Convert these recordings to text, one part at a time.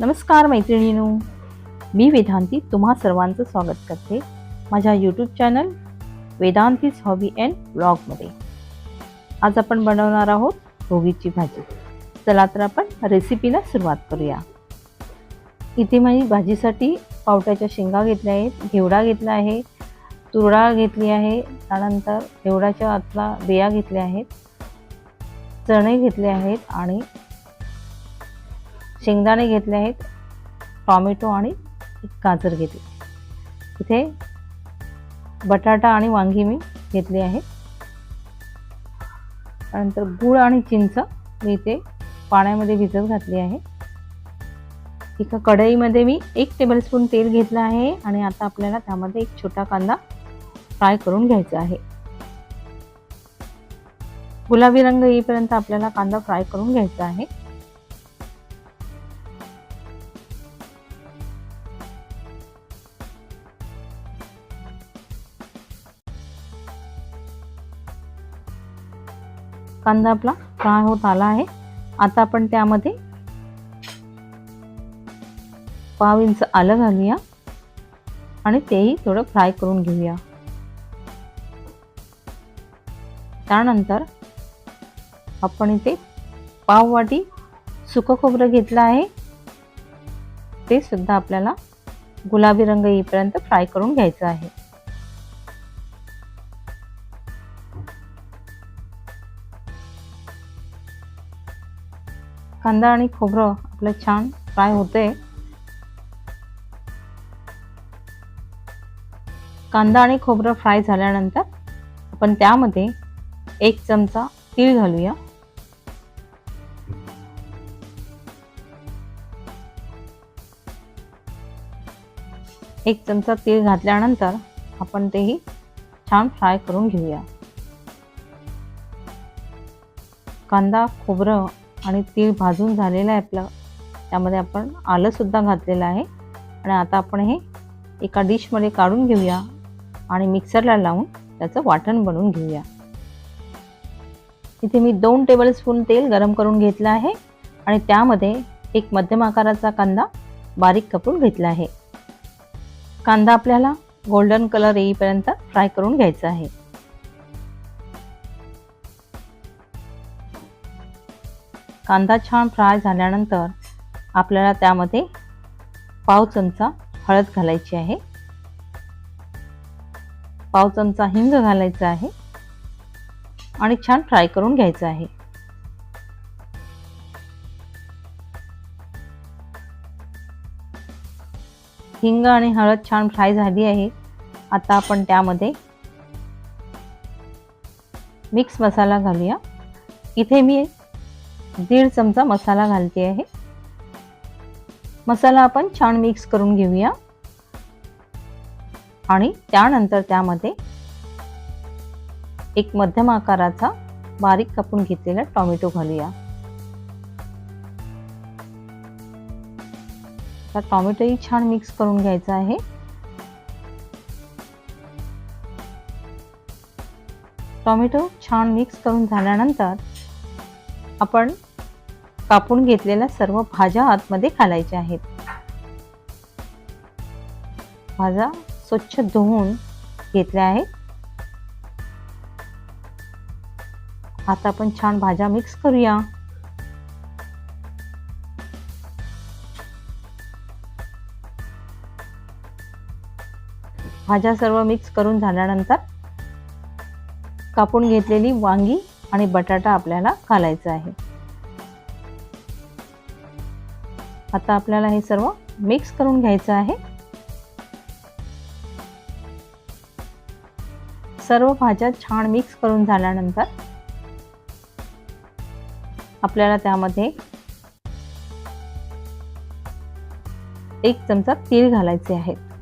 नमस्कार मैत्रिणीनू. मी वेदांती तुम्हा सर्वांचं स्वागत करते माझ्या YouTube channel Vedanti's hobby and ब्लॉगमध्ये आज आपण बनवणार आहोत ढोगीची भाजी. चला तर आपण रेसिपीला सुरुवात करूया. इथे माझी भाजीसाठी पावट्याच्या शेंगा घेतल्या आहेत घेवडा घेतला आहे तुरडा घेतली आहे त्यानंतर घेवडाच्या आतला बिया घेतल्या आहेत चणे घेतले आहेत आणि शेंगदाणे घेतले आहेत टॉमॅटो आणि एक गाजर घेतली. इथे बटाटा आणि वांगी मी घेतली आहे. त्यानंतर गूळ आणि चिंच मी इथे पाण्यामध्ये भिजत घातली आहे. एका कढईमध्ये मी एक टेबलस्पून तेल घेतलं आहे आणि आता आपल्याला त्यामध्ये एक छोटा कांदा फ्राय करून घ्यायचा आहे. गुलाबी रंग येईपर्यंत आपल्याला कांदा फ्राय करून घ्यायचा आहे. कांदा आपला फ्राय होत आला आहे. आता आपण त्यामध्ये पाव इंच आलं घालूया आणि तेही थोडं फ्राय करून घेऊया. त्यानंतर आपण इथे पाव वाटी सुकं खोबरं घेतलं आहे. ते सुद्धा आपल्याला गुलाबी रंग येईपर्यंत फ्राय करून घ्यायचं आहे. कांदा आणि खोबरं आपलं छान फ्राय होते. कांदा आणि खोबरं फ्राय झाल्यानंतर आपण त्यामध्ये एक चमचा तीळ घालूया. एक चमचा तीळ घातल्यानंतर आपण तेही छान फ्राय करून घेऊया. कांदा खोबरं आणि तीळ भाजून झालेलं आहे आपलं. त्यामध्ये आपण आलंसुद्धा घातलेलं आहे. आणि आता आपण हे एका डिशमध्ये काढून घेऊया आणि मिक्सरला लावून त्याचं वाटण बनवून घेऊया. इथे मी दोन टेबलस्पून तेल गरम करून घेतलं आहे. आणि त्यामध्ये एक मध्यम आकाराचा कांदा बारीक कपून घेतला आहे. कांदा आपल्याला गोल्डन कलर येईपर्यंत फ्राय करून घ्यायचा आहे. कांदा छान फ्राय झाल्यानंतर आपल्याला त्यामध्ये पाव चमचा हळद घालायची आहे. पाव चमचा हिंग घालायचा आहे आणि छान फ्राय करून घ्यायचं आहे. हिंग आणि हळद छान फ्राय झाली आहे. आता आपण त्यामध्ये मिक्स मसाला घालूया. इथे मी दीड चमचा मसाला घालते आहे. मसाला आपण छान मिक्स करून घेऊया. आणि त्यानंतर त्यामध्ये एक मध्यम आकाराचा बारीक कापून घेतलेला टॉमॅटो घालूया. आता टॉमॅटोही छान मिक्स करून घ्यायचा आहे. टॉमॅटो छान मिक्स करून झाल्यानंतर आपण कापून घेतलेल्या सर्व भाज्या आतमध्ये घालायच्या आहेत. भाज्या स्वच्छ धुवून घेतल्या आहेत. आता आपण छान भाज्या मिक्स करूया. भाज्या सर्व मिक्स करून झाल्यानंतर कापून घेतलेली वांगी आणि बटाटा आपल्याला घालायचा आहे. आता आपल्याला हे सर्व मिक्स करून घ्यायचं आहे. सर्व भाज्या छान मिक्स करून झाल्यानंतर आपल्याला त्यामध्ये एक चमचा तीळ घालायचे आहेत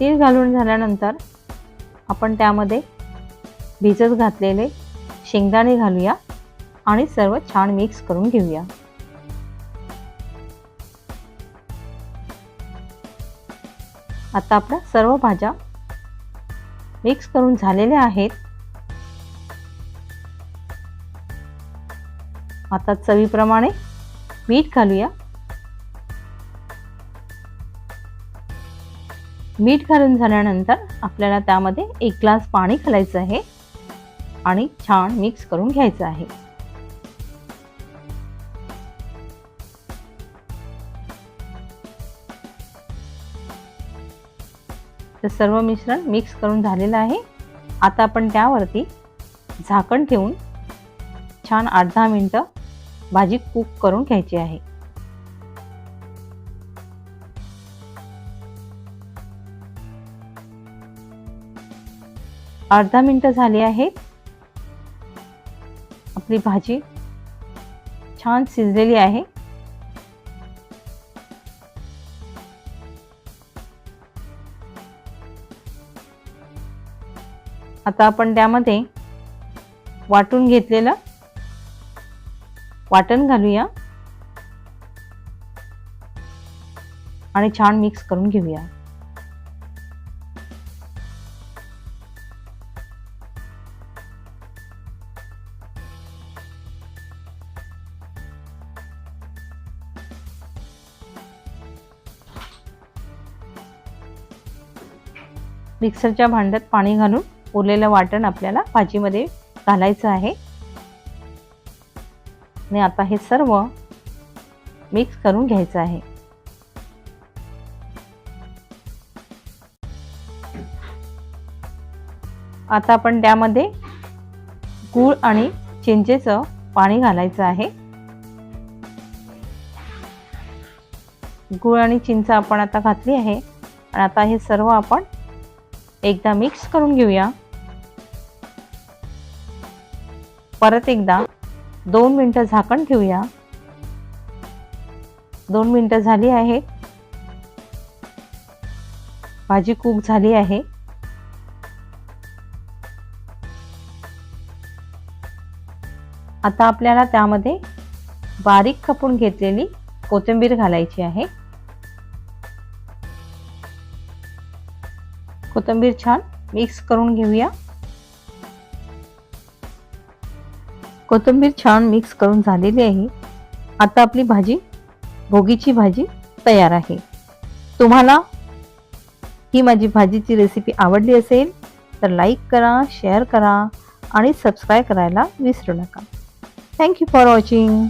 तीळ घालून झाल्यानंतर आपण त्यामध्ये भिजत घातलेले शेंगदाणे घालूया आणि सर्व छान मिक्स करून घेऊया. आता आपल्या सर्व भाज्या मिक्स करून झालेल्या आहेत. आता चवीप्रमाणे मीठ घालूया. मीठ घालून झाल्यानंतर आपल्याला त्यामध्ये एक ग्लास पाणी घालायचं आहे आणि छान मिक्स करून घ्यायचं आहे. तर सर्व मिश्रण मिक्स करून झालेलं आहे. आता आपण त्यावरती झाकण ठेवून छान आठ दहा मिनटं भाजी कुक करून घ्यायची आहे. अर्धा मिनटं झाली आहेत. आपली भाजी छान शिजलेली आहे. आता आपण त्यामध्ये वाटून घेतलेलं वाटण घालूया. आणि छान मिक्स करून घेऊया. मिक्सरच्या भांड्यात पाणी घालून उरलेलं वाटण आपल्याला भाजीमध्ये घालायचं आहे. आणि आता हे सर्व मिक्स करून घ्यायचं आहे. आता आपण त्यामध्ये गूळ आणि चिंचेचं पाणी घालायचं आहे. गूळ आणि चिंच आपण आता घातली आहे. आणि आता हे सर्व आपण एकदा मिक्स करून घेऊया. परत एकदा दोन मिनटं झाकण ठेवूया. दोन मिनटं झाली आहेत. भाजी कुक झाली आहे. आता आपल्याला त्यामध्ये बारीक खपून घेतलेली कोथिंबीर घालायची आहे. कोथिंबीर छान मिक्स करून घेऊया. कोथिंबीर छान मिक्स करून झालेली आहे. आता आपली भाजी भोगीची भाजी तयार आहे. तुम्हाला ही माझी भाजीची रेसिपी आवडली असेल तर लाईक करा शेअर करा आणि सबस्क्राईब करायला विसरू नका. Thank you for watching